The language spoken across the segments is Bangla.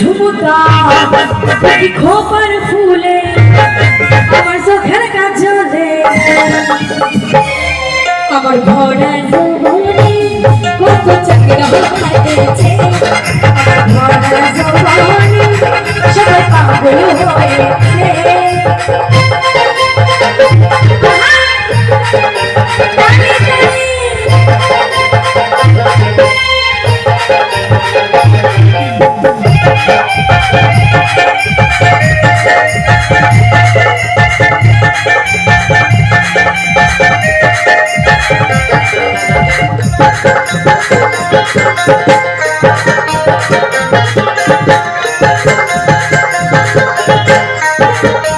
ঝুমুকা দেখি খোপার ফুলে আমার চোখের কাজলে। আমার ভরা কত চাকরা Thank you.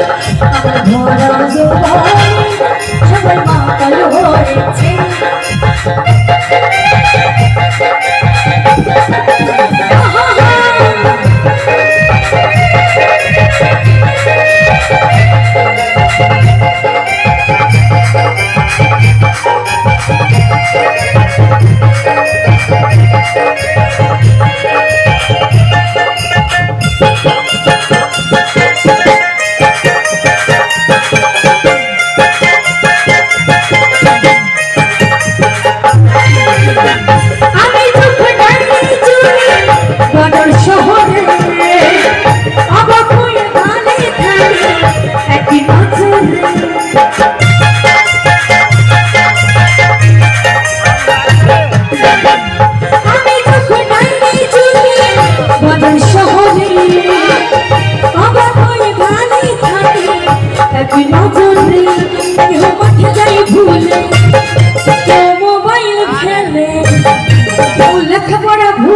ভরা যৌবনী সবাই পাগল হয়েছে।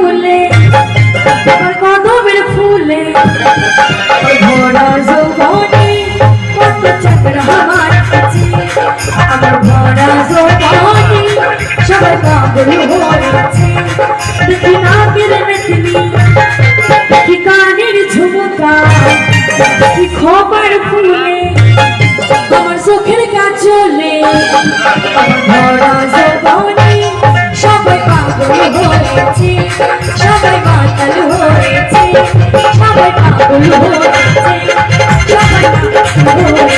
আমার কদমের ফুলে খবর ফুলে আমার চোখের কাজলে। আমার সবাই পাগল হয়েছে সবাই পাগল হচ্ছে সবাই পাগল হচ্ছে